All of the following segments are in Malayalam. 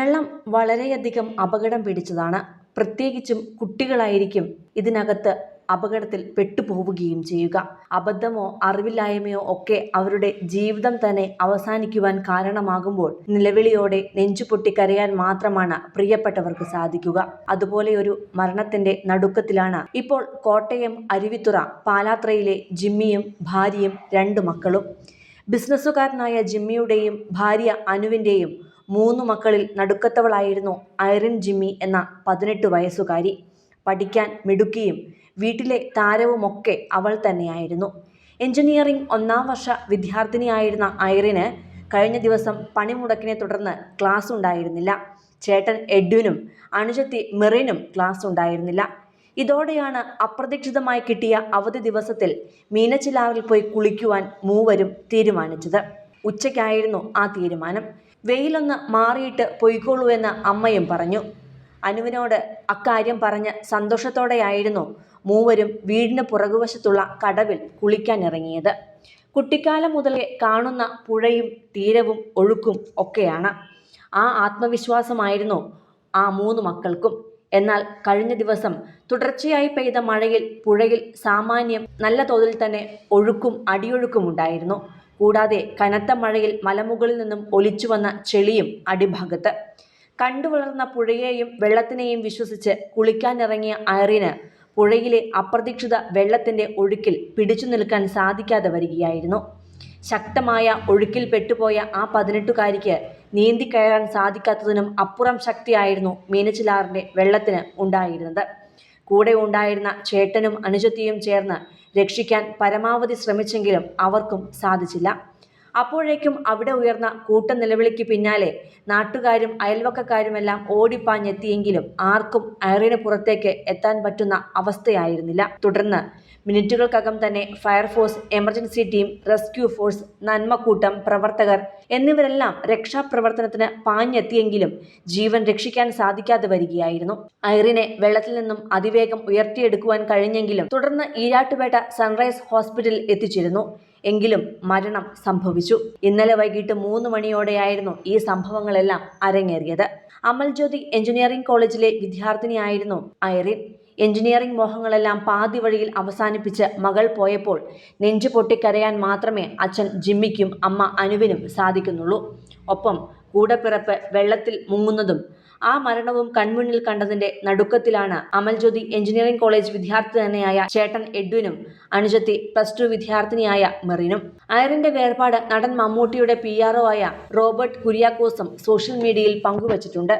വെള്ളം വളരെയധികം അപകടം പിടിച്ചതാണ്. പ്രത്യേകിച്ചും കുട്ടികളായിരിക്കും ഇതിനകത്ത് അപകടത്തിൽ പെട്ടുപോവുകയും ചെയ്യുക. അബദ്ധമോ അറിവില്ലായ്മയോ ഒക്കെ അവരുടെ ജീവിതം തന്നെ അവസാനിക്കുവാൻ കാരണമാകുമ്പോൾ നിലവിളിയോടെ നെഞ്ചുപൊട്ടി കരയാൻ മാത്രമാണ് പ്രിയപ്പെട്ടവർക്ക് സാധിക്കുക. അതുപോലെ ഒരു മരണത്തിന്റെ നടുക്കത്തിലാണ്. ഇപ്പോൾ കോട്ടയം അരുവിത്തുറ പാലാത്രയിലെ ജിമ്മിയും ഭാര്യയും രണ്ടു മക്കളും. ബിസിനസ്സുകാരനായ ജിമ്മിയുടെയും ഭാര്യ അനുവിന്റെയും മൂന്നു മക്കളിൽ നടുക്കത്തവളായിരുന്നു ഐറിൻ ജിമ്മി എന്ന പതിനെട്ട് വയസ്സുകാരി. പഠിക്കാൻ മിടുക്കിയും വീട്ടിലെ താരവുമൊക്കെ അവൾ തന്നെയായിരുന്നു. എഞ്ചിനീയറിംഗ് ഒന്നാം വർഷ വിദ്യാർത്ഥിനിയായിരുന്ന ഐറിന് കഴിഞ്ഞ ദിവസം പണിമുടക്കിനെ തുടർന്ന് ക്ലാസ് ഉണ്ടായിരുന്നില്ല ചേട്ടൻ എഡ്വിനും അണുജത്തി മെറിനും ക്ലാസ് ഉണ്ടായിരുന്നില്ല ഇതോടെയാണ് അപ്രതീക്ഷിതമായി കിട്ടിയ അവധി ദിവസത്തിൽ മീനച്ചിലാറിൽ പോയി കുളിക്കുവാൻ മൂവരും തീരുമാനിച്ചത്. ഉച്ചയ്ക്കായിരുന്നു ആ തീരുമാനം. വെയിലൊന്ന് മാറിയിട്ട് പൊയ്ക്കോളൂ എന്ന് അമ്മയും പറഞ്ഞു. അനുവിനോട് അക്കാര്യം പറഞ്ഞ് സന്തോഷത്തോടെയായിരുന്നു മൂവരും വീടിന് പുറകുവശത്തുള്ള കടവിൽ കുളിക്കാനിറങ്ങിയത്. കുട്ടിക്കാലം മുതലേ കാണുന്ന പുഴയും തീരവും ഒഴുക്കും ഒക്കെയാണ്. ആ ആത്മവിശ്വാസമായിരുന്നു ആ മൂന്ന് മക്കൾക്കും. എന്നാൽ കഴിഞ്ഞ ദിവസം തുടർച്ചയായി പെയ്ത മഴയിൽ പുഴയിൽ സാമാന്യം നല്ല തോതിൽ തന്നെ ഒഴുക്കും അടിയൊഴുക്കും ഉണ്ടായിരുന്നു കൂടാതെ കനത്ത മഴയിൽ മലമുകളിൽ നിന്നും ഒലിച്ചു വന്ന ചെളിയും അടിഭാഗത്ത്. കണ്ടുവളർന്ന പുഴയെയും വെള്ളത്തിനെയും വിശ്വസിച്ച് കുളിക്കാനിറങ്ങിയ ഐറിന് പുഴയിലെ അപ്രതീക്ഷിത വെള്ളത്തിന്റെ ഒഴുക്കിൽ പിടിച്ചു നിൽക്കാൻ സാധിക്കാതെ വരികയായിരുന്നു. ശക്തമായ ഒഴുക്കിൽ പെട്ടുപോയ ആ പതിനെട്ടുകാരിക്ക് നീന്തിക്കയറാൻ സാധിക്കാത്തതിനും അപ്പുറം ശക്തിയായിരുന്നു മീനച്ചിലാറിന്റെ വെള്ളത്തിന് ഉണ്ടായിരുന്നത്. കൂടെ ഉണ്ടായിരുന്ന ചേട്ടനും അനുജത്തിയും ചേർന്ന് രക്ഷിക്കാൻ പരമാവധി ശ്രമിച്ചെങ്കിലും അവർക്കും സാധിച്ചില്ല. അപ്പോഴേക്കും അവിടെ ഉയർന്ന കൂട്ട നിലവിളിക്ക് പിന്നാലെ നാട്ടുകാരും അയൽവക്കക്കാരുമെല്ലാം ഓടിപ്പാഞ്ഞെത്തിയെങ്കിലും ആർക്കും ഐറിന് പുറത്തേക്ക് എത്താൻ പറ്റുന്ന അവസ്ഥയായിരുന്നില്ല. തുടർന്ന് മിനിറ്റുകൾക്കകം തന്നെ fire force emergency team rescue force നന്മക്കൂട്ടം പ്രവർത്തകർ എന്നിവരെല്ലാം രക്ഷാപ്രവർത്തനത്തിന് പാഞ്ഞെത്തിയെങ്കിലും ജീവൻ രക്ഷിക്കാൻ സാധിക്കാതെ വരികയായിരുന്നു. ഐറിനെ വെള്ളത്തിൽ നിന്നും അതിവേഗം ഉയർത്തിയെടുക്കുവാൻ കഴിഞ്ഞെങ്കിലും തുടർന്ന് ഈരാട്ടുപേട്ട സൺറൈസ് ഹോസ്പിറ്റലിൽ എത്തിച്ചിരുന്നു. എങ്കിലും മരണം സംഭവിച്ചു. ഇന്നലെ വൈകിട്ട് മൂന്ന് മണിയോടെയായിരുന്നു ഈ സംഭവങ്ങളെല്ലാം അരങ്ങേറിയത്. അമൽജ്യോതി എഞ്ചിനീയറിംഗ് കോളേജിലെ വിദ്യാർത്ഥിനിയായിരുന്നു ഐറിൻ. എഞ്ചിനീയറിംഗ് മോഹങ്ങളെല്ലാം പാതി വഴിയിൽ അവസാനിപ്പിച്ച് മകൾ പോയപ്പോൾ നെഞ്ചു പൊട്ടിക്കരയാൻ മാത്രമേ അച്ഛൻ ജിമ്മിക്കും അമ്മ അനുവിനും സാധിക്കുന്നുള്ളൂ. ഒപ്പം കൂടപ്പിറപ്പ് വെള്ളത്തിൽ മുങ്ങുന്നതും ആ മരണവും കൺമുന്നിൽ കണ്ടതിന്റെ നടുക്കത്തിലാണ് അമൽജ്യോതി എഞ്ചിനീയറിംഗ് കോളേജ് വിദ്യാർത്ഥി തന്നെയായ ചേട്ടൻ എഡ്വിനും അനുജത്തി പ്ലസ് ടു വിദ്യാർത്ഥിനിയായ മെറിനും. അയറിന്റെ വേർപാട് നടൻ മമ്മൂട്ടിയുടെ പി ആയ റോബർട്ട് കുര്യാക്കോസും സോഷ്യൽ മീഡിയയിൽ പങ്കുവച്ചിട്ടുണ്ട്.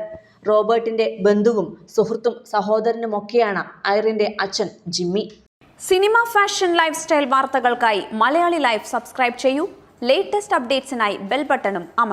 റോബർട്ടിന്റെ ബന്ധുവും സുഹൃത്തും സഹോദരനുമൊക്കെയാണ് അയറിന്റെ അച്ഛൻ Jimmy. Cinema fashion life style വാർത്തകൾക്കായി മലയാളി ലൈഫ് സബ്സ്ക്രൈബ് ചെയ്യൂ. ലേറ്റസ്റ്റ് അപ്ഡേറ്റ്സിനായി ബെൽ ബട്ടണും അമർ